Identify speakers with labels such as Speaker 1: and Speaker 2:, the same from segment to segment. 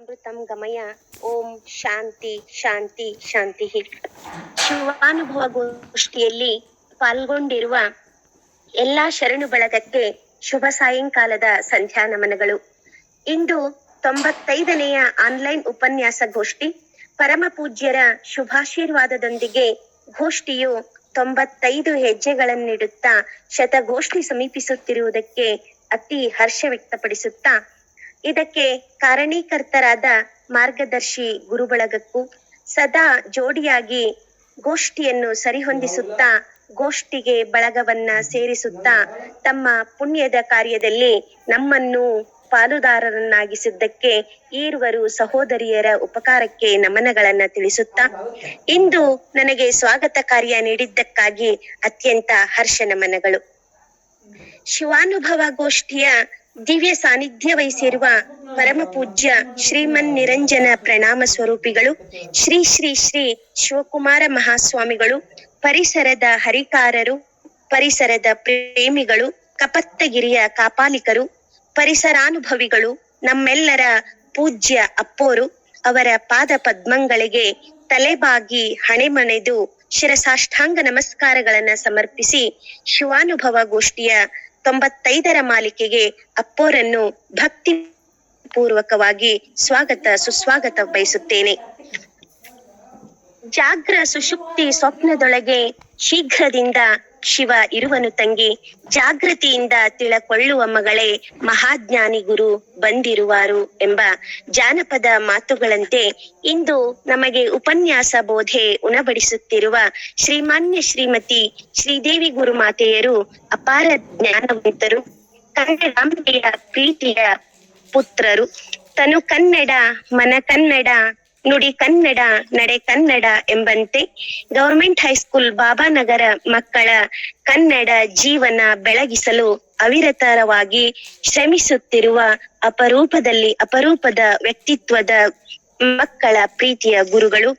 Speaker 1: ಅಮೃತಂ ಗಮಯ. ಓಂ ಶಾಂತಿ ಶಾಂತಿ ಶಾಂತಿ. ಶಿವಾನುಭವ ಗೋಷ್ಠಿಯಲ್ಲಿ ಪಾಲ್ಗೊಂಡಿರುವ ಎಲ್ಲಾ ಶರಣು ಬಳಗಕ್ಕೆ ಶುಭ ಸಾಯಂಕಾಲದ ಸಂಧ್ಯಾ ನಮನಗಳು ಇಂದು ತೊಂಬತ್ತೈದನೆಯ ಆನ್ಲೈನ್ ಉಪನ್ಯಾಸ ಗೋಷ್ಠಿ ಪರಮ ಪೂಜ್ಯರ ಶುಭಾಶೀರ್ವಾದದೊಂದಿಗೆ ಗೋಷ್ಠಿಯು ತೊಂಬತ್ತೈದು ಹೆಜ್ಜೆಗಳನ್ನಿಡುತ್ತಾ ಶತಗೋಷ್ಠಿ ಸಮೀಪಿಸುತ್ತಿರುವುದಕ್ಕೆ ಅತಿ ಹರ್ಷ ವ್ಯಕ್ತಪಡಿಸುತ್ತಾ ಇದಕ್ಕೆ ಕಾರಣೀಕರ್ತರಾದ ಮಾರ್ಗದರ್ಶಿ ಗುರುಬಳಗಕ್ಕೂ ಸದಾ ಜೋಡಿಯಾಗಿ ಗೋಷ್ಠಿಯನ್ನು ಸರಿಹೊಂದಿಸುತ್ತಾ ಗೋಷ್ಠಿಗೆ ಬಳಗವನ್ನ ಸೇರಿಸುತ್ತಾ ತಮ್ಮ ಪುಣ್ಯದ ಕಾರ್ಯದಲ್ಲಿ ನಮ್ಮನ್ನು ಪಾಲುದಾರರನ್ನಾಗಿಸಿದ್ದಕ್ಕೆ ಈರುವರು ಸಹೋದರಿಯರ ಉಪಕಾರಕ್ಕೆ ನಮನಗಳನ್ನ ತಿಳಿಸುತ್ತಾ ಇಂದು ನನಗೆ ಸ್ವಾಗತ ಕಾರ್ಯ ನೀಡಿದ್ದಕ್ಕಾಗಿ ಅತ್ಯಂತ ಹರ್ಷ ನಮನಗಳು. ಶಿವಾನುಭವ ಗೋಷ್ಠಿಯ ದಿವ್ಯ ಸಾನ್ನಿಧ್ಯ ವಹಿಸಿರುವ ಪರಮ ಪೂಜ್ಯ ಶ್ರೀಮನ್ ನಿರಂಜನ ಪ್ರಣಾಮ ಸ್ವರೂಪಿಗಳು, ಶ್ರೀ ಶ್ರೀ ಶ್ರೀ ಶಿವಕುಮಾರ ಮಹಾಸ್ವಾಮಿಗಳು, ಪರಿಸರದ ಹರಿಕಾರರು, ಪರಿಸರದ ಪ್ರೇಮಿಗಳು, ಕಪತ್ತಗಿರಿಯ ಕಾಪಾಲಿಕರು, ಪರಿಸರಾನುಭವಿಗಳು, ನಮ್ಮೆಲ್ಲರ ಪೂಜ್ಯ ಅಪ್ಪೋರು, ಅವರ ಪಾದ ಪದ್ಮಂಗಳಿಗೆ ತಲೆಬಾಗಿ ಹಣೆಮಣೆದು ಶಿರಸಾಷ್ಟಾಂಗ ನಮಸ್ಕಾರಗಳನ್ನ ಸಮರ್ಪಿಸಿ ಶಿವಾನುಭವ ಗೋಷ್ಠಿಯ ತೊಂಬತ್ತೈದರ ಮಾಲಿಕೆಗೆ ಅಪ್ಪೋರನ್ನು ಭಕ್ತಿ ಪೂರ್ವಕವಾಗಿ ಸ್ವಾಗತ ಸುಸ್ವಾಗತ ಬಯಸುತ್ತೇನೆ. ಜಾಗ್ರ ಸುಶುಕ್ತಿ ಸ್ವಪ್ನದೊಳಗೆ ಶೀಘ್ರದಿಂದ ಶಿವ ಇರುವನು ತಂಗಿ, ಜಾಗೃತಿಯಿಂದ ತಿಳಕೊಳ್ಳುವ ಮಗಳೇ, ಮಹಾಜ್ಞಾನಿ ಗುರು ಬಂದಿರುವಾರು ಎಂಬ ಜಾನಪದ ಮಾತುಗಳಂತೆ ಇಂದು ನಮಗೆ ಉಪನ್ಯಾಸ ಬೋಧೆ ಉಣಬಡಿಸುತ್ತಿರುವ ಶ್ರೀಮಾನ್ಯ ಶ್ರೀಮತಿ ಶ್ರೀದೇವಿ ಗುರುಮಾತೆಯರು ಅಪಾರ ಜ್ಞಾನವಂತರು ಕನ್ನಡಾಂಬೆಯ ಪ್ರೀತಿಯ ಪುತ್ರರು. ತನು ಕನ್ನಡ, ಮನ ಕನ್ನಡ ನುಡಿ ಕನ್ನಡ, ನಡೆ ಕನ್ನಡ ಎಂಬಂತೆ ಗವರ್ಮೆಂಟ್ ಹೈಸ್ಕೂಲ್ ಬಾಬಾನಗರ ಮಕ್ಕಳ ಕನ್ನಡ ಜೀವನ ಬೆಳಗಿಸಲು ಅವಿರತರವಾಗಿ ಶ್ರಮಿಸುತ್ತಿರುವ ಅಪರೂಪದಲ್ಲಿ ಅಪರೂಪದ ವ್ಯಕ್ತಿತ್ವದ ಮಕ್ಕಳ ಪ್ರೀತಿಯ ಗುರುಗಳು.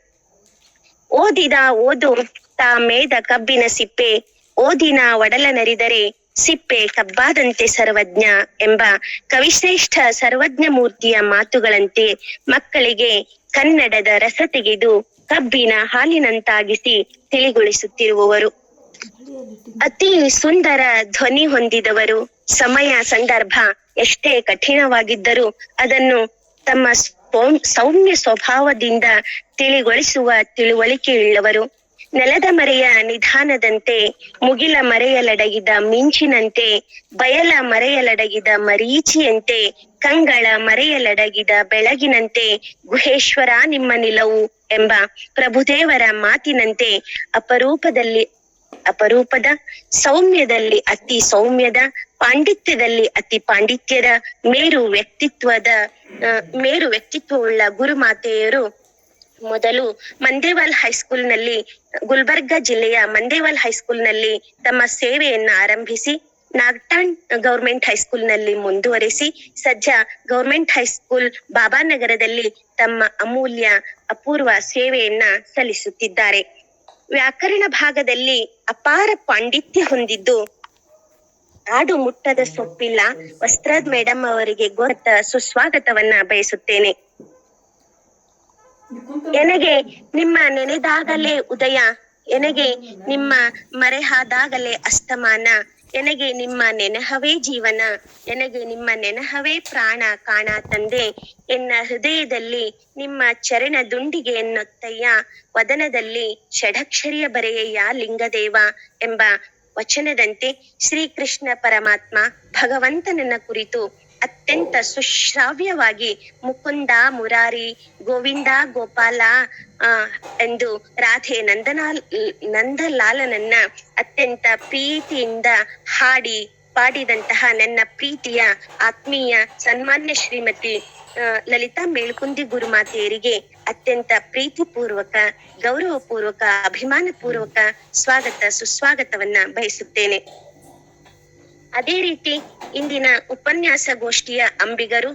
Speaker 1: ಓದಿದ ಓದು, ತಾ ಮೇದ ಕಬ್ಬಿನ ಸಿಪ್ಪೆ, ಓದಿನ ಒಡಲ ನರಿದರೆ ಸಿಪ್ಪೆ ಕಬ್ಬಾದಂತೆ ಸರ್ವಜ್ಞ ಎಂಬ ಕವಿಶ್ರೇಷ್ಠ ಸರ್ವಜ್ಞ ಮೂರ್ತಿಯ ಮಾತುಗಳಂತೆ ಮಕ್ಕಳಿಗೆ ಕನ್ನಡದ ರಸ ತೆಗೆದು ಕಬ್ಬಿನ ಹಾಲಿನಂತಾಗಿಸಿ ತಿಳಿಗೊಳಿಸುತ್ತಿರುವವರು. ಅತಿ ಸುಂದರ ಧ್ವನಿ ಹೊಂದಿದವರು. ಸಮಯ ಸಂದರ್ಭ ಎಷ್ಟೇ ಕಠಿಣವಾಗಿದ್ದರೂ ಅದನ್ನು ತಮ್ಮ ಸೌಮ್ಯ ಸ್ವಭಾವದಿಂದ ತಿಳಿಗೊಳಿಸುವ ತಿಳುವಳಿಕೆಯುಳ್ಳವರು. ನೆಲದ ಮರೆಯ ನಿಧಾನದಂತೆ, ಮುಗಿಲ ಮರೆಯಲಡಗಿದ ಮಿಂಚಿನಂತೆ, ಬಯಲ ಮರೆಯಲಡಗಿದ ಮರೀಚಿಯಂತೆ, ಕಂಗಳ ಮರೆಯಲಡಗಿದ ಬೆಳಗಿನಂತೆ, ಗುಹೇಶ್ವರ ನಿಮ್ಮ ನಿಲವು ಎಂಬ ಪ್ರಭುದೇವರ ಮಾತಿನಂತೆ, ಅಪರೂಪದಲ್ಲಿ, ಅಪರೂಪದ ಸೌಮ್ಯದಲ್ಲಿ ಅತಿ ಸೌಮ್ಯದ, ಪಾಂಡಿತ್ಯದಲ್ಲಿ ಅತಿ ಪಾಂಡಿತ್ಯದ, ಮೇರು ವ್ಯಕ್ತಿತ್ವದ ಮೇರು ವ್ಯಕ್ತಿತ್ವವುಳ್ಳ ಗುರುಮಾತೆಯರು ಮೊದಲು ಮಂದೇವಾಲ್ ಹೈಸ್ಕೂಲ್ನಲ್ಲಿ ಗುಲ್ಬರ್ಗ ಜಿಲ್ಲೆಯ ಮಂದೇವಾಲ್ ಹೈಸ್ಕೂಲ್ನಲ್ಲಿ ತಮ್ಮ ಸೇವೆಯನ್ನ ಆರಂಭಿಸಿ ನಾಗ್ಟಾನ್ ಗೌರ್ಮೆಂಟ್ ಹೈಸ್ಕೂಲ್ನಲ್ಲಿ ಮುಂದುವರಿಸಿ ಸದ್ಯ ಗೌರ್ಮೆಂಟ್ ಹೈಸ್ಕೂಲ್ ಬಾಬಾನಗರದಲ್ಲಿ ತಮ್ಮ ಅಮೂಲ್ಯ ಅಪೂರ್ವ ಸೇವೆಯನ್ನ ಸಲ್ಲಿಸುತ್ತಿದ್ದಾರೆ. ವ್ಯಾಕರಣ ಭಾಗದಲ್ಲಿ ಅಪಾರ ಪಾಂಡಿತ್ಯ ಹೊಂದಿದ್ದು ಆಡು ಮುಟ್ಟದ ಸೊಪ್ಪಿಲ್ಲ. ವಸ್ತ್ರದ್ ಮೇಡಮ್ ಅವರಿಗೆ ಗೊತ್ತ ಸುಸ್ವಾಗತವನ್ನ ಬಯಸುತ್ತೇನೆ. ಎನಗೆ ನಿಮ್ಮ ನೆನೆದಾಗಲೇ ಉದಯ, ಎನಗೆ ನಿಮ್ಮ ಮರೆಹಾದಾಗಲೇ ಅಸ್ತಮಾನ, ಎನಗೆ ನಿಮ್ಮ ನೆನಹವೇ ಜೀವನ, ಎನಗೆ ನಿಮ್ಮ ನೆನಹವೇ ಪ್ರಾಣ ಕಾಣ ತಂದೆ, ಎನ್ನ ಹೃದಯದಲ್ಲಿ ನಿಮ್ಮ ಚರಣ ದುಂಡಿಗೆ ಎನ್ನೊತ್ತಯ್ಯ, ವದನದಲ್ಲಿ ಷಡಕ್ಷರಿಯ ಬರೆಯಯ್ಯ ಲಿಂಗದೇವ ಎಂಬ ವಚನದಂತೆ ಶ್ರೀಕೃಷ್ಣ ಪರಮಾತ್ಮ ಭಗವಂತನನ್ನ ಕುರಿತು ಅತ್ಯಂತ ಸುಶ್ರಾವ್ಯವಾಗಿ ಮುಕುಂದ, ಮುರಾರಿ, ಗೋವಿಂದ, ಗೋಪಾಲ ಎಂದು ರಾಧೆ ನಂದನಾಲ್, ನಂದಲಾಲನನ್ನ ಅತ್ಯಂತ ಪ್ರೀತಿಯಿಂದ ಹಾಡಿ ಪಾಡಿದಂತಹ ನನ್ನ ಪ್ರೀತಿಯ ಆತ್ಮೀಯ ಸನ್ಮಾನ್ಯ ಶ್ರೀಮತಿ ಲಲಿತಾ ಮೇಳ್ಕುಂದಿ ಗುರುಮಾತೆಯರಿಗೆ ಅತ್ಯಂತ ಪ್ರೀತಿಪೂರ್ವಕ, ಗೌರವಪೂರ್ವಕ ಅಭಿಮಾನ ಪೂರ್ವಕ ಸ್ವಾಗತ, ಸುಸ್ವಾಗತವನ್ನ ಬಯಸುತ್ತೇನೆ. ಅದೇ ರೀತಿ ಇಂದಿನ ಉಪನ್ಯಾಸ ಗೋಷ್ಠಿಯ ಅಂಬಿಗರು,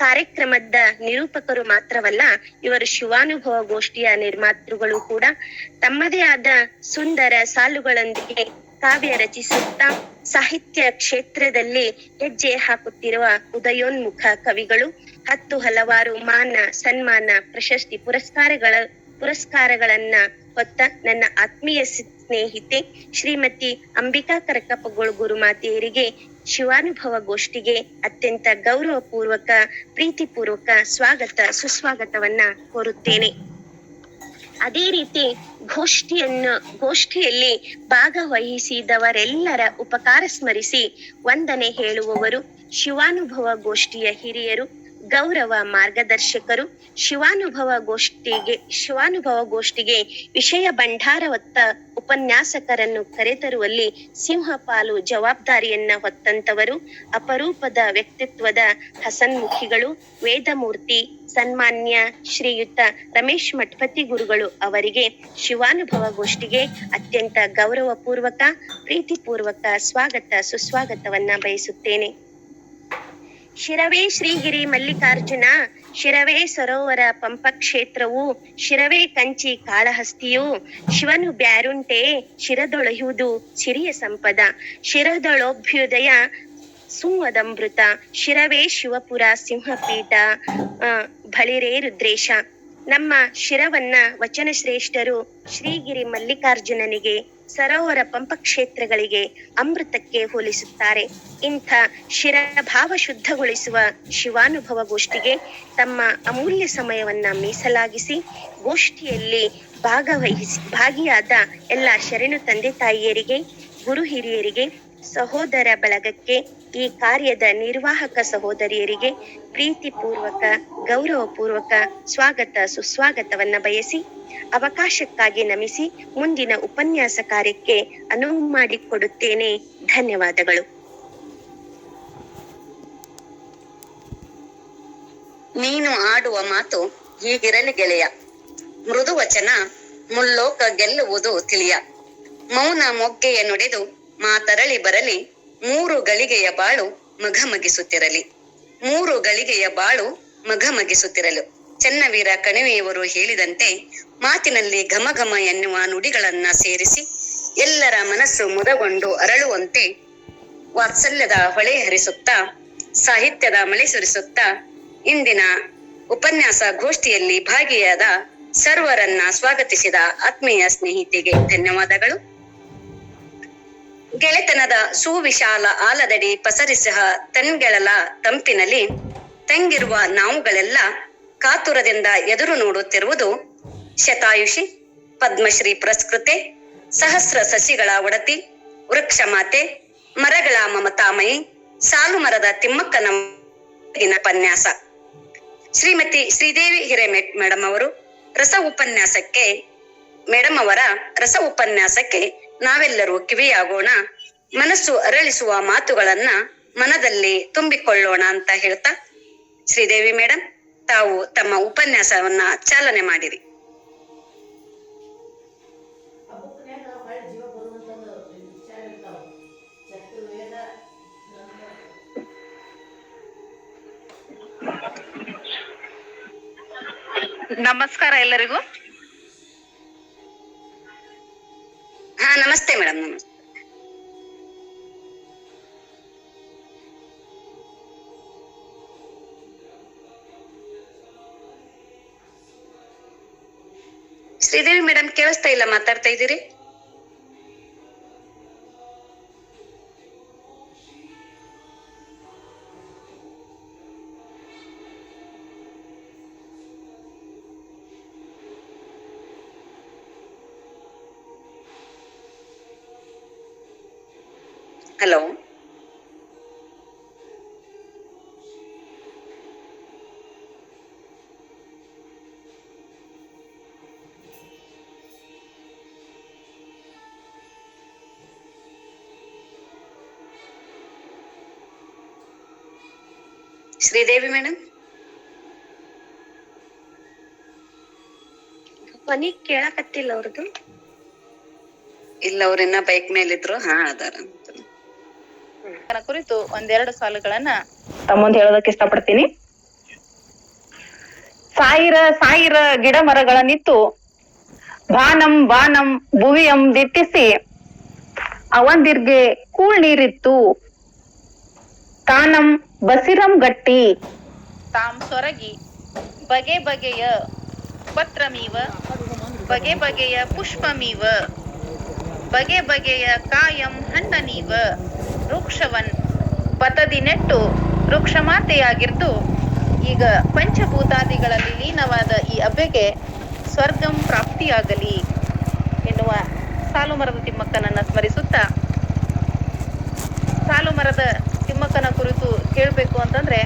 Speaker 1: ಕಾರ್ಯಕ್ರಮದ ನಿರೂಪಕರು ಮಾತ್ರವಲ್ಲ, ಇವರು ಶಿವಾನುಭವ ಗೋಷ್ಠಿಯ ನಿರ್ಮಾತೃಗಳು ಕೂಡ ತಮ್ಮದೇ ಆದ ಸುಂದರ ಸಾಲುಗಳೊಂದಿಗೆ ಕಾವ್ಯ ರಚಿಸುತ್ತಾ ಸಾಹಿತ್ಯ ಕ್ಷೇತ್ರದಲ್ಲಿ ಹೆಜ್ಜೆ ಹಾಕುತ್ತಿರುವ ಉದಯೋನ್ಮುಖ ಕವಿಗಳು, ಹತ್ತು ಹಲವಾರು ಮಾನ, ಸನ್ಮಾನ, ಪ್ರಶಸ್ತಿ ಪುರಸ್ಕಾರಗಳ, ಪುರಸ್ಕಾರಗಳನ್ನ ಹೊತ್ತ ನನ್ನ ಆತ್ಮೀಯ ಸ್ನೇಹಿತೆ, ಶ್ರೀಮತಿ ಅಂಬಿಕಾ ಕರಕಪ್ಪಗೋಳ್ ಗುರುಮಾತೆಯರಿಗೆ ಶಿವಾನುಭವ ಗೋಷ್ಠಿಗೆ ಅತ್ಯಂತ ಗೌರವ ಪೂರ್ವಕ ಪ್ರೀತಿಪೂರ್ವಕ ಸ್ವಾಗತ, ಸುಸ್ವಾಗತವನ್ನ ಕೋರುತ್ತೇನೆ. ಅದೇ ರೀತಿ ಗೋಷ್ಠಿಯನ್ನು, ಗೋಷ್ಠಿಯಲ್ಲಿ ಭಾಗವಹಿಸಿದವರೆಲ್ಲರ ಉಪಕಾರ ಸ್ಮರಿಸಿ ವಂದನೆ ಹೇಳುವವರು ಶಿವಾನುಭವ ಗೋಷ್ಠಿಯ ಹಿರಿಯರು. ಗೌರವ ಮಾರ್ಗದರ್ಶಕರು, ಶಿವಾನುಭವ ಗೋಷ್ಠಿಗೆ ಶಿವಾನುಭವ ಗೋಷ್ಠಿಗೆ ವಿಷಯ ಭಂಡಾರ ಹೊತ್ತ ಉಪನ್ಯಾಸಕರನ್ನು ಕರೆತರುವಲ್ಲಿ ಸಿಂಹಪಾಲು ಜವಾಬ್ದಾರಿಯನ್ನ ಹೊತ್ತಂತವರು, ಅಪರೂಪದ ವ್ಯಕ್ತಿತ್ವದ ಹಸನ್ಮುಖಿಗಳು, ವೇದಮೂರ್ತಿ, ಸನ್ಮಾನ್ಯ, ಶ್ರೀಯುತ ರಮೇಶ್ ಮಠಪತಿ ಗುರುಗಳು ಅವರಿಗೆ ಶಿವಾನುಭವ ಗೋಷ್ಠಿಗೆ ಅತ್ಯಂತ ಗೌರವಪೂರ್ವಕ, ಪ್ರೀತಿಪೂರ್ವಕ ಸ್ವಾಗತ, ಸುಸ್ವಾಗತವನ್ನ ಬಯಸುತ್ತೇನೆ. ಶಿರವೇ ಶ್ರೀಗಿರಿ ಮಲ್ಲಿಕಾರ್ಜುನ, ಶಿರವೇ ಸರೋವರ ಪಂಪ ಕ್ಷೇತ್ರವು ಶಿರವೇ ಕಂಚಿ ಕಾಳಹಸ್ತಿಯು, ಶಿವನು ಬ್ಯಾರುಂಟೆ ಶಿರದೊಳೆಯುವುದು ಸಿರಿಯ ಸಂಪದ, ಶಿರದೊಳೋಭ್ಯುದಯ ಸುಮದಂಬೃತ ಶಿರವೇ ಶಿವಪುರ ಸಿಂಹಪೀಠ ಬಳಿರೇ ರುದ್ರೇಶ. ನಮ್ಮ ಶಿರವನ್ನ ವಚನ ಶ್ರೇಷ್ಠರು ಶ್ರೀಗಿರಿ ಮಲ್ಲಿಕಾರ್ಜುನನಿಗೆ ಸರೋವರ ಪಂಪ ಕ್ಷೇತ್ರಗಳಿಗೆ ಅಮೃತಕ್ಕೆ ಹೋಲಿಸುತ್ತಾರೆ. ಇಂಥ ಶಿರಭಾವ ಶುದ್ಧಗೊಳಿಸುವ ಶಿವಾನುಭವ ಗೋಷ್ಠಿಗೆ ತಮ್ಮ ಅಮೂಲ್ಯ ಸಮಯವನ್ನ ಮೀಸಲಾಗಿಸಿ, ಗೋಷ್ಠಿಯಲ್ಲಿ ಭಾಗವಹಿಸಿ, ಭಾಗಿಯಾದ ಎಲ್ಲ ಶರಣು ತಂದೆ ತಾಯಿಯರಿಗೆ, ಗುರು ಹಿರಿಯರಿಗೆ, ಸಹೋದರ ಬಳಗಕ್ಕೆ ಈ ಕಾರ್ಯದ ನಿರ್ವಾಹಕ ಸಹೋದರಿಯರಿಗೆ ಪ್ರೀತಿಪೂರ್ವಕ, ಗೌರವಪೂರ್ವಕ ಸ್ವಾಗತ, ಸುಸ್ವಾಗತವನ್ನ ಬಯಸಿ, ಅವಕಾಶಕ್ಕಾಗಿ ನಮಿಸಿ ಮುಂದಿನ ಉಪನ್ಯಾಸ ಕಾರ್ಯಕ್ಕೆ ಅನುವು ಮಾಡಿಕೊಡುತ್ತೇನೆ. ಧನ್ಯವಾದಗಳು.
Speaker 2: ನೀನು ಆಡುವ ಮಾತು ಹೀಗಿರಲಿ ಗೆಳೆಯ. ಮೃದು ವಚನ ಮುಲ್ಲೋಕ ಗೆಲ್ಲುವುದು ತಿಳಿಯ. ಮೌನ ಮೊಗ್ಗೆಯ ನುಡಿದು ಮಾತರಳಿ ಬರಲಿ. ಮೂರು ಗಳಿಗೆಯ ಬಾಳು ಮಘಮಗಿಸುತ್ತಿರಲಿ. ಮೂರು ಗಳಿಗೆಯ ಬಾಳು ಮಘಮಗಿಸುತ್ತಿರಲು. ಚನ್ನವೀರ ಕಣಿವೆಯವರು ಹೇಳಿದಂತೆ ಮಾತಿನಲ್ಲಿ ಘಮಘಮ ಘಮ ಎನ್ನುವ ನುಡಿಗಳನ್ನ ಸೇರಿಸಿ ಎಲ್ಲರ ಮನಸ್ಸು ಮುದಗೊಂಡು ಅರಳುವಂತೆ ವಾತ್ಸಲ್ಯದ ಹೊಳೆ ಹರಿಸುತ್ತಾ, ಸಾಹಿತ್ಯದ ಮಳೆ ಸುರಿಸುತ್ತಾ, ಇಂದಿನ ಉಪನ್ಯಾಸ ಗೋಷ್ಠಿಯಲ್ಲಿ ಭಾಗಿಯಾದ ಸರ್ವರನ್ನ ಸ್ವಾಗತಿಸಿದ ಆತ್ಮೀಯ ಸ್ನೇಹಿತಿಗೆ ಧನ್ಯವಾದಗಳು. ಗೆಳೆತನದ ಸುವಿಶಾಲ ಆಲದಡಿ ಪಸರಿಸಹ ತನ್ಗೆಳಲ ತಂಪಿನಲ್ಲಿ ತಂಗಿರುವ ನಾವುಗಳೆಲ್ಲ ಕಾತುರದಿಂದ ಎದುರು ನೋಡುತ್ತಿರುವುದು ಶತಾಯುಷಿ, ಪದ್ಮಶ್ರೀ ಪುರಸ್ಕೃತೆ, ಸಹಸ್ರ ಸಸಿಗಳ ಒಡತಿ ವೃಕ್ಷ ಮಾತೆ ಮರಗಳ ಮಮತಾಮಯಿ, ಸಾಲು ಮರದ ತಿಮ್ಮಕ್ಕನ ಉಪನ್ಯಾಸ. ಶ್ರೀಮತಿ ಶ್ರೀದೇವಿ ಹಿರೇಮೆಟ್ ಮೇಡಮ್ ಅವರು ರಸ ಉಪನ್ಯಾಸಕ್ಕೆ ಮೇಡಮ್ ಅವರ ರಸ ಉಪನ್ಯಾಸಕ್ಕೆ ನಾವೆಲ್ಲರೂ ಕಿವಿಯಾಗೋಣ. ಮನಸ್ಸು ಅರಳಿಸುವ ಮಾತುಗಳನ್ನ ಮನದಲ್ಲಿ ತುಂಬಿಕೊಳ್ಳೋಣ ಅಂತ ಹೇಳ್ತಾ ಶ್ರೀದೇವಿ ಮೇಡಮ್ ತಾವು ತಮ್ಮ ಉಪನ್ಯಾಸವನ್ನ ಚಾಲನೆ ಮಾಡಿರಿ.
Speaker 3: ನಮಸ್ಕಾರ ಎಲ್ಲರಿಗೂ.
Speaker 2: ನಮಸ್ತೆ ಮೇಡಮ್. ಶ್ರೀದೇವಿ ಮೇಡಮ್ ಕೇಳಿಸ್ತಾ ಇಲ್ಲ ಮಾತಾಡ್ತಾ ಇದ್ದೀರಿ? ಹಲೋ. ಶ್ರೀದೇವಿ ಮೇಡಮ್
Speaker 1: ಧ್ವನಿ ಕೇಳಕತ್ತಿಲ್ಲ ಅವ್ರದ್ದು.
Speaker 2: ಇಲ್ಲ ಅವ್ರಿನ್ನ ಬೈಕ್ ಮೇಲಿದ್ರು. ಹಾ ಅದಾರ
Speaker 3: ಕುರಿತು ಒಂದೆರಡು ಸಾಲುಗಳನ್ನ ತಮ್ಮೊಂದು ಹೇಳೋದಕ್ಕೆ ಇಷ್ಟಪಡ್ತೀನಿ. ಸಾಯಿರ ಸಾಯಿರ ಗಿಡ ಮರಗಳನ್ನಿತ್ತು ಬಾನಂ ಬಾನಂ ಭುವಿಯಂ ದಿಟ್ಟಿಸಿ ಅವಂದಿರ್ಗೆ ಕೂಳ್ ನೀರಿತ್ತು. ತಾನಂ ಬಸಿರಂ ಗಟ್ಟಿ. ತಾಮ್ ಸೊರಗಿ ಬಗೆ ಬಗೆಯ ಪತ್ರಮೀವ ಬಗೆ ಬಗೆಯ ಪುಷ್ಪಮೀವ ಬಗೆ ಬಗೆಯ ಕಾಯಂ ಹಣ್ಣನೀವ. ವೃಕ್ಷವನ್ ಪತದಿ ನೆಟ್ಟು ವೃಕ್ಷಮಾತೆಯಾಗಿರ್ದು. ಈಗ ಪಂಚಭೂತಾದಿಗಳಲ್ಲಿ ಲೀನವಾದ ಈ ಅಬ್ಬೆಗೆ ಸ್ವರ್ಗಂ ಪ್ರಾಪ್ತಿಯಾಗಲಿ ಎನ್ನುವ ಸಾಲು ಮರದ ತಿಮ್ಮಕ್ಕನನ್ನ ಸ್ಮರಿಸುತ್ತಾ ಸಾಲು ಮರದ ತಿಮ್ಮಕ್ಕನ ಕುರಿತು ಹೇಳ್ಬೇಕು ಅಂತಂದ್ರೆ,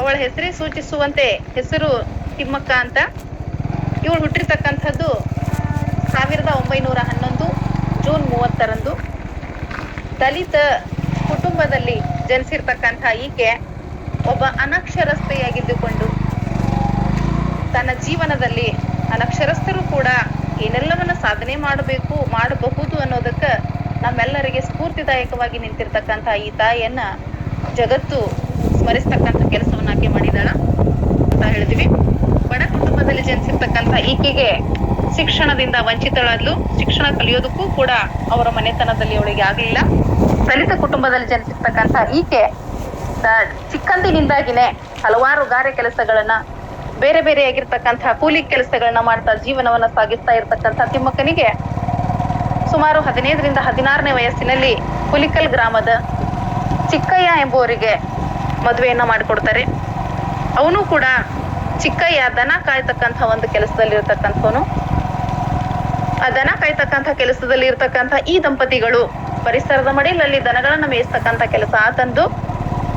Speaker 3: ಅವಳ ಹೆಸರೇ ಸೂಚಿಸುವಂತೆ ಹೆಸರು ತಿಮ್ಮಕ್ಕ ಅಂತ ಇವಳು ಹುಟ್ಟಿರ್ತಕ್ಕಂಥದ್ದು ಸಾವಿರದ ಒಂಬೈನೂರ ಹನ್ನೊಂದು ಜೂನ್ ಮೂವತ್ತರಂದು. ದಲಿತ ಕುಟುಂಬದಲ್ಲಿ ಜನಿಸಿರ್ತಕ್ಕಂಥ ಈಕೆ ಒಬ್ಬ ಅನಕ್ಷರಸ್ಥೆಯಾಗಿದ್ದುಕೊಂಡು ತನ್ನ ಜೀವನದಲ್ಲಿ ಅನಕ್ಷರಸ್ಥರು ಕೂಡ ಏನೆಲ್ಲವನ್ನ ಸಾಧನೆ ಮಾಡಬೇಕು, ಮಾಡಬಹುದು ಅನ್ನೋದಕ್ಕ ನಮ್ಮೆಲ್ಲರಿಗೆ ಸ್ಫೂರ್ತಿದಾಯಕವಾಗಿ ನಿಂತಿರ್ತಕ್ಕಂಥ ಈ ತಾಯಿಯನ್ನ ಜಗತ್ತು ಸ್ಮರಿಸ್ತಕ್ಕಂಥ ಕೆಲಸವನ್ನ ಆಕೆ ಮಾಡಿದಾಳ ಅಂತ ಹೇಳಿದ್ವಿ. ಬಡ ಕುಟುಂಬದಲ್ಲಿ ಜನಿಸಿರ್ತಕ್ಕಂಥ ಈಕೆಗೆ ಶಿಕ್ಷಣದಿಂದ ವಂಚಿತಳಾದ್ಲು ಶಿಕ್ಷಣ ಕಲಿಯೋದಕ್ಕೂ ಕೂಡ ಅವರ ಮನೆತನದಲ್ಲಿ ಅವಳಿಗೆ ಆಗಲಿಲ್ಲ. ದಲಿತ ಕುಟುಂಬದಲ್ಲಿ ಜನಿಸಿರ್ತಕ್ಕಂಥ ಈಕೆ ಚಿಕ್ಕಂದಿನಿಂದಾಗಿನೇ ಹಲವಾರು ಗಾರೆ ಕೆಲಸಗಳನ್ನ, ಬೇರೆ ಬೇರೆ ಆಗಿರ್ತಕ್ಕಂತಹ ಕೂಲಿ ಕೆಲಸಗಳನ್ನ ಮಾಡ್ತಾ ಜೀವನವನ್ನ ಸಾಗಿಸ್ತಾ ಇರ್ತಕ್ಕಂಥ ತಿಮ್ಮಕ್ಕನಿಗೆ ಸುಮಾರು ಹದಿನೈದರಿಂದ ಹದಿನಾರನೇ ವಯಸ್ಸಿನಲ್ಲಿ ಹುಲಿಕಲ್ ಗ್ರಾಮದ ಚಿಕ್ಕಯ್ಯ ಎಂಬುವರಿಗೆ ಮದುವೆಯನ್ನ ಮಾಡಿಕೊಡ್ತಾರೆ. ಅವನು ಕೂಡ ಚಿಕ್ಕಯ್ಯ ದನ ಕಾಯ್ತಕ್ಕಂಥ ಒಂದು ಕೆಲಸದಲ್ಲಿ ಇರ್ತಕ್ಕಂಥವನು ಆ ದನ ಕಾಯ್ತಕ್ಕಂಥ ಕೆಲಸದಲ್ಲಿ ಇರ್ತಕ್ಕಂಥ ಈ ದಂಪತಿಗಳು ಪರಿಸರದ ಮಡಿಲಲ್ಲಿ ದನಗಳನ್ನ ಮೇಯಿಸ್ತಕ್ಕಂಥ ಕೆಲಸ. ಆತಂದು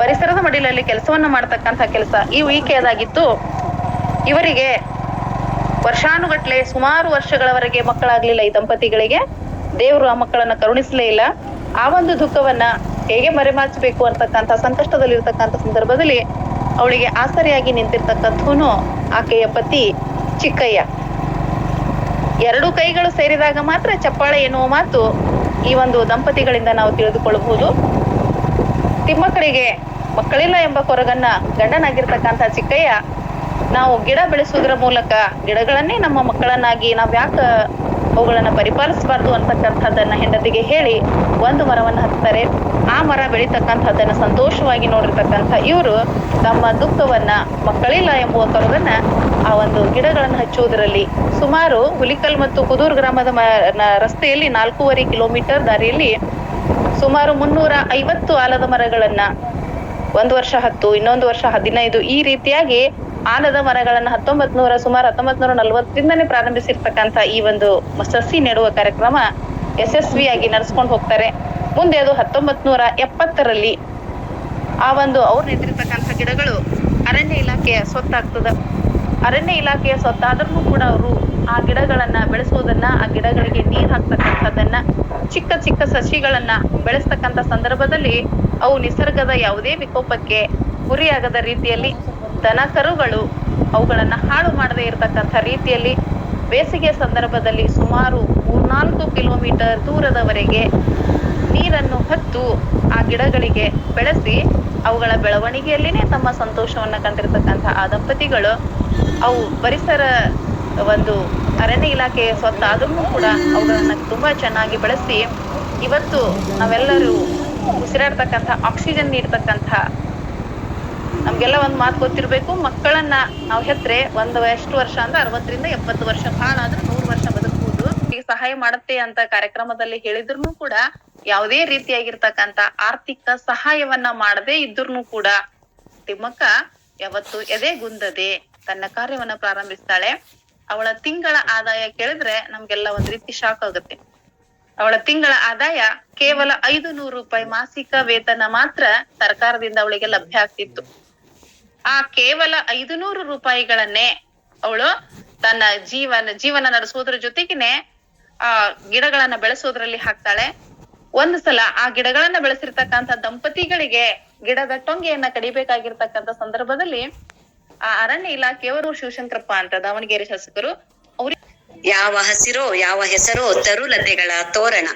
Speaker 3: ಪರಿಸರದ ಮಡಿಲಲ್ಲಿ ಕೆಲಸವನ್ನ ಮಾಡ್ತಕ್ಕಂಥ ಕೆಲಸ. ಈ ಈಕೆಯದಾಗಿತ್ತು ಇವರಿಗೆ ವರ್ಷಾನುಗಟ್ಲೆ ಸುಮಾರು ವರ್ಷಗಳವರೆಗೆ ಮಕ್ಕಳಾಗ್ಲಿಲ್ಲ ಈ ದಂಪತಿಗಳಿಗೆ. ದೇವರು ಆ ಮಕ್ಕಳನ್ನ ಕರುಣಿಸಲೇ ಇಲ್ಲ. ಆ ಒಂದು ದುಃಖವನ್ನ ಹೇಗೆ ಮರೆಮಾಚಬೇಕು ಅಂತಕ್ಕಂಥ ಸಂಕಷ್ಟದಲ್ಲಿರ್ತಕ್ಕಂಥ ಸಂದರ್ಭದಲ್ಲಿ ಅವಳಿಗೆ ಆಸರೆಯಾಗಿ ನಿಂತಿರ್ತಕ್ಕಂಥವನು ಆಕೆಯ ಪತಿ ಚಿಕ್ಕಯ್ಯ. ಎರಡು ಕೈಗಳು ಸೇರಿದಾಗ ಮಾತ್ರ ಚಪ್ಪಾಳೆ ಎನ್ನುವ ಮಾತು ಈ ಒಂದು ದಂಪತಿಗಳಿಂದ ನಾವು ತಿಳಿದುಕೊಳ್ಳಬಹುದು. ತಿಮ್ಮಕ್ಕಳಿಗೆ ಮಕ್ಕಳಿಲ್ಲ ಎಂಬ ಕೊರಗನ್ನ ಗಂಡನಾಗಿರ್ತಕ್ಕಂಥ ಚಿಕ್ಕಯ್ಯ ನಾವು ಗಿಡ ಬೆಳೆಸುವುದರ ಮೂಲಕ ಗಿಡಗಳನ್ನೇ ನಮ್ಮ ಮಕ್ಕಳನ್ನಾಗಿ ನಾವು ಯಾಕ ಅವುಗಳನ್ನ ಪರಿಪಾಲಿಸಬಾರ್ದು ಅಂತಕ್ಕಂಥದ್ದನ್ನ ಹೆಂಡತಿಗೆ ಹೇಳಿ ಒಂದು ಮರವನ್ನು ಹತ್ತಾರೆ. ಆ ಮರ ಬೆಳೀತಕ್ಕಂಥದ್ದನ್ನು ಸಂತೋಷವಾಗಿ ನೋಡಿರ್ತಕ್ಕಂಥ ಇವರು ತಮ್ಮ ದುಃಖವನ್ನ ಮಕ್ಕಳಿಲ್ಲ ಎಂಬುವ ಕೊರಗನ್ನ ಆ ಒಂದು ಗಿಡಗಳನ್ನು ಹಚ್ಚುವುದರಲ್ಲಿ ಸುಮಾರು ಹುಲಿಕಲ್ ಮತ್ತು ಕುದೂರ್ ಗ್ರಾಮದ ರಸ್ತೆಯಲ್ಲಿ ನಾಲ್ಕೂವರೆ ಕಿಲೋಮೀಟರ್ ದಾರಿಯಲ್ಲಿ ಸುಮಾರು ಮುನ್ನೂರ ಐವತ್ತು ಆಲದ ಮರಗಳನ್ನ ಒಂದು ವರ್ಷ ಹತ್ತು, ಇನ್ನೊಂದು ವರ್ಷ ಹದಿನೈದು ಈ ರೀತಿಯಾಗಿ ಆಲದ ಮರಗಳನ್ನ ಹತ್ತೊಂಬತ್ ನೂರ ಸುಮಾರು ಹತ್ತೊಂಬತ್ ನೂರ ನಲವತ್ತರಿಂದನೇ ಪ್ರಾರಂಭಿಸಿರ್ತಕ್ಕಂತ ಈ ಒಂದು ಸಸಿ ನೆಡುವ ಕಾರ್ಯಕ್ರಮ ಯಶಸ್ವಿಯಾಗಿ ನಡೆಸ್ಕೊಂಡು ಹೋಗ್ತಾರೆ. ಮುಂದೆ ಅದು ಹತ್ತೊಂಬತ್ ನೂರ ಎಪ್ಪತ್ತರಲ್ಲಿ ಆ ಒಂದು ಅವ್ರು ನೆಟ್ಟಿರ್ತಕ್ಕಂಥ ಗಿಡಗಳು ಅರಣ್ಯ ಇಲಾಖೆಯ ಸ್ವತ್ತಾಗ್ತದ. ಅರಣ್ಯ ಇಲಾಖೆಯ ಸ್ವತ್ತಾದ್ರೂ ಕೂಡ ಅವರು ಆ ಗಿಡಗಳನ್ನ ಬೆಳೆಸೋದನ್ನ, ಆ ಗಿಡಗಳಿಗೆ ನೀರ್ ಹಾಕ್ತಕ್ಕಂಥದ್ದನ್ನ, ಚಿಕ್ಕ ಚಿಕ್ಕ ಸಸಿಗಳನ್ನ ಬೆಳೆಸ್ತಕ್ಕಂಥ ಸಂದರ್ಭದಲ್ಲಿ ಅವು ನಿಸರ್ಗದ ಯಾವುದೇ ವಿಕೋಪಕ್ಕೆ ಗುರಿಯಾಗದ ರೀತಿಯಲ್ಲಿ ದನ ಕರುಗಳು ಅವುಗಳನ್ನ ಹಾಳು ಮಾಡದೇ ಇರತಕ್ಕಂಥ ರೀತಿಯಲ್ಲಿ ಬೇಸಿಗೆ ಸಂದರ್ಭದಲ್ಲಿ ಸುಮಾರು ಮೂರ್ನಾಲ್ಕು ಕಿಲೋಮೀಟರ್ ದೂರದವರೆಗೆ ನೀರನ್ನು ಹತ್ತು ಆ ಗಿಡಗಳಿಗೆ ಬೆಳೆಸಿ ಅವುಗಳ ಬೆಳವಣಿಗೆಯಲ್ಲಿನೇ ತಮ್ಮ ಸಂತೋಷವನ್ನ ಕಂಡಿರ್ತಕ್ಕಂಥ ಆ ದಂಪತಿಗಳು ಅವು ಪರಿಸರ ಒಂದು ಅರಣ್ಯ ಇಲಾಖೆಯ ಸ್ವತ್ತಾದ್ರೂ ಕೂಡ ಅವುಗಳನ್ನ ತುಂಬಾ ಚೆನ್ನಾಗಿ ಬಳಸಿ, ಇವತ್ತು ನಾವೆಲ್ಲರೂ ಉಸಿರಾಡ್ತಕ್ಕಂಥ ಆಕ್ಸಿಜನ್ ನೀಡ್ತಕ್ಕಂಥ ನಮ್ಗೆಲ್ಲ ಒಂದ್ ಮಾತು ಗೊತ್ತಿರಬೇಕು, ಮಕ್ಕಳನ್ನ ನಾವು ಹೆತ್ರೆ ಒಂದು ಎಷ್ಟು ವರ್ಷ ಅಂದ್ರೆ ಅರವತ್ತರಿಂದ ಎಪ್ಪತ್ತು ವರ್ಷ ಬಹಳ ಆದ್ರೆ ನೂರು ವರ್ಷ ಬದುಕಬಹುದು ಈಗ ಸಹಾಯ ಮಾಡುತ್ತೆ ಅಂತ ಕಾರ್ಯಕ್ರಮದಲ್ಲಿ ಹೇಳಿದ್ರು ಕೂಡ ಯಾವುದೇ ರೀತಿಯಾಗಿರ್ತಕ್ಕಂತ ಆರ್ಥಿಕ ಸಹಾಯವನ್ನ ಮಾಡದೇ ಇದ್ರೂ ಕೂಡ ತಿಮ್ಮಕ್ಕ ಯಾವತ್ತು ಎದೆಗುಂದದೆ ತನ್ನ ಕಾರ್ಯವನ್ನ ಪ್ರಾರಂಭಿಸ್ತಾಳೆ. ಅವಳ ತಿಂಗಳ ಆದಾಯ ಕೇಳಿದ್ರೆ ನಮ್ಗೆಲ್ಲ ಒಂದ್ ರೀತಿ ಶಾಕ್ ಆಗುತ್ತೆ. ಅವಳ ತಿಂಗಳ ಆದಾಯ ಕೇವಲ ಐದು ನೂರು ರೂಪಾಯಿ ಮಾಸಿಕ ವೇತನ ಮಾತ್ರ ಸರ್ಕಾರದಿಂದ ಅವಳಿಗೆ ಲಭ್ಯ ಆಗ್ತಿತ್ತು. ಆ ಕೇವಲ ಐದು ನೂರು ರೂಪಾಯಿಗಳನ್ನೇ ಅವಳು ತನ್ನ ಜೀವನ ಜೀವನ ನಡೆಸೋದ್ರ ಜೊತೆಗೇನೆ ಆ ಗಿಡಗಳನ್ನ ಬೆಳೆಸೋದ್ರಲ್ಲಿ ಹಾಕ್ತಾಳೆ. ಒಂದು ಸಲ ಆ ಗಿಡಗಳನ್ನ ಬೆಳೆಸಿರ್ತಕ್ಕಂಥ ದಂಪತಿಗಳಿಗೆ ಗಿಡದ ಟೊಂಗೆಯನ್ನ ಕಡಿಬೇಕಾಗಿರ್ತಕ್ಕಂತ ಸಂದರ್ಭದಲ್ಲಿ ಆ ಅರಣ್ಯ ಇಲಾಖೆಯವರು ಶಿವಶಂಕರಪ್ಪ ಅಂತ ದಾವಣಗೆರೆ ಶಾಸಕರು.
Speaker 2: ಯಾವ ಹಸಿರೋ, ಯಾವ ಹೆಸರೋ ತರುಲತೆಗಳ ತೋರಣ.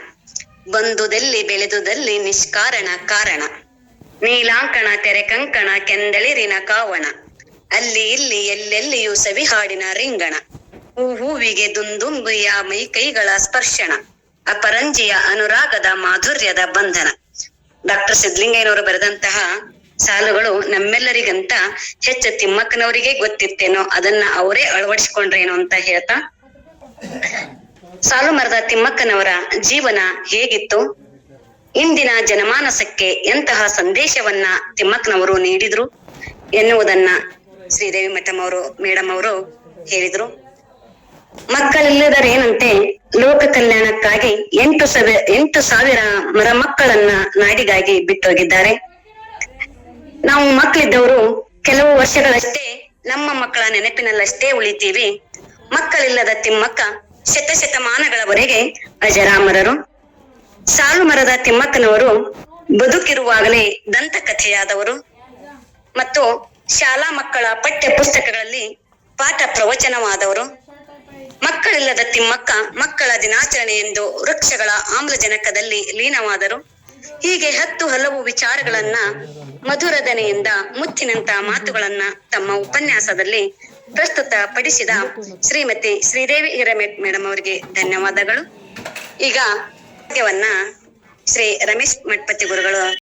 Speaker 2: ಬಂದುದಲ್ಲಿ ಬೆಳೆದುದಲ್ಲಿ ನಿಷ್ಕಾರಣ ಕಾರಣ. ನೀಲಾಂಕಣ ತೆರೆ ಕಂಕಣ ಕೆಂದಳಿರಿನ ಕಾವಣ. ಅಲ್ಲಿ ಇಲ್ಲಿ ಎಲ್ಲೆಲ್ಲಿಯೂ ಸವಿಹಾಡಿನ ರಿಂಗಣ. ಹೂ ಹೂವಿಗೆ ದುಂದುಂಬಿಯ ಮೈ ಕೈಗಳ ಸ್ಪರ್ಶಣ. ಅಪರಂಜಿಯ ಅನುರಾಗದ ಮಾಧುರ್ಯದ ಬಂಧನ. ಡಾಕ್ಟರ್ ಸಿದ್ಲಿಂಗಯ್ಯನವರು ಬರೆದಂತಹ ಸಾಲುಗಳು ನಮ್ಮೆಲ್ಲರಿಗಂತ ಹೆಚ್ಚು ತಿಮ್ಮಕ್ಕನವರಿಗೆ ಗೊತ್ತಿತ್ತೇನೋ ಅದನ್ನ ಅವರೇ ಅಳವಡಿಸಿಕೊಂಡ್ರೇನೋ ಅಂತ ಹೇಳ್ತಾ. ಸಾಲು ಮರದ ತಿಮ್ಮಕ್ಕನವರ ಜೀವನ ಹೇಗಿತ್ತು? ಇಂದಿನ ಜನಮಾನಸಕ್ಕೆ ಎಂತಹ ಸಂದೇಶವನ್ನ ತಿಮ್ಮಕ್ಕನವರು ನೀಡಿದ್ರು? ಎನ್ನುವುದನ್ನ ಶ್ರೀದೇವಿ ಮಠಮ್ ಅವರು ಮೇಡಮ್ ಅವರು ಹೇಳಿದ್ರು. ಮಕ್ಕಳಿಲ್ಲದರೇನಂತೆ ಲೋಕ ಕಲ್ಯಾಣಕ್ಕಾಗಿ ಎಂಟು ಸಾವಿರ ಎಂಟು ಸಾವಿರ ಮರ ಮಕ್ಕಳನ್ನ ನಾಡಿಗಾಗಿ ಬಿಟ್ಟೋಗಿದ್ದಾರೆ. ನಾವು ಮಕ್ಕಳಿದ್ದವರು ಕೆಲವು ವರ್ಷಗಳಷ್ಟೇ ನಮ್ಮ ಮಕ್ಕಳ ನೆನಪಿನಲ್ಲಷ್ಟೇ ಉಳಿತೀವಿ. ಮಕ್ಕಳಿಲ್ಲದ ತಿಮ್ಮಕ್ಕ ಶತಶತಮಾನಗಳವರೆಗೆ ಅಜರಾಮರರು. ಸಾಲು ಮರದ ತಿಮ್ಮಕ್ಕನವರು ಬದುಕಿರುವಾಗಲೇ ದಂತಕಥೆಯಾದವರು. ಮತ್ತು ಶಾಲಾ ಮಕ್ಕಳ ಪಠ್ಯ ಪುಸ್ತಕಗಳಲ್ಲಿ ಪಾಠ ಪ್ರವಚನವಾದವರು. ಮಕ್ಕಳಿಲ್ಲದ ತಿಮ್ಮಕ್ಕ ಮಕ್ಕಳ ದಿನಾಚರಣೆ ಎಂದು ವೃಕ್ಷಗಳ ಆಮ್ಲಜನಕದಲ್ಲಿ ಲೀನವಾದರು. ಹೀಗೆ ಹತ್ತು ಹಲವು ವಿಚಾರಗಳನ್ನ ಮಧುರದನೆಯಿಂದ ಮುತ್ತಿನಂತ ಮಾತುಗಳನ್ನ ತಮ್ಮ ಉಪನ್ಯಾಸದಲ್ಲಿ ಪ್ರಸ್ತುತ ಪಡಿಸಿದ ಶ್ರೀಮತಿ ಶ್ರೀದೇವಿ ಹಿರಮೇಟ್ ಮೇಡಮ್ ಅವರಿಗೆ ಧನ್ಯವಾದಗಳು. ಈಗ ಶ್ರೀ ರಮೇಶ್ ಮಠಪತಿ ಗುರುಗಳು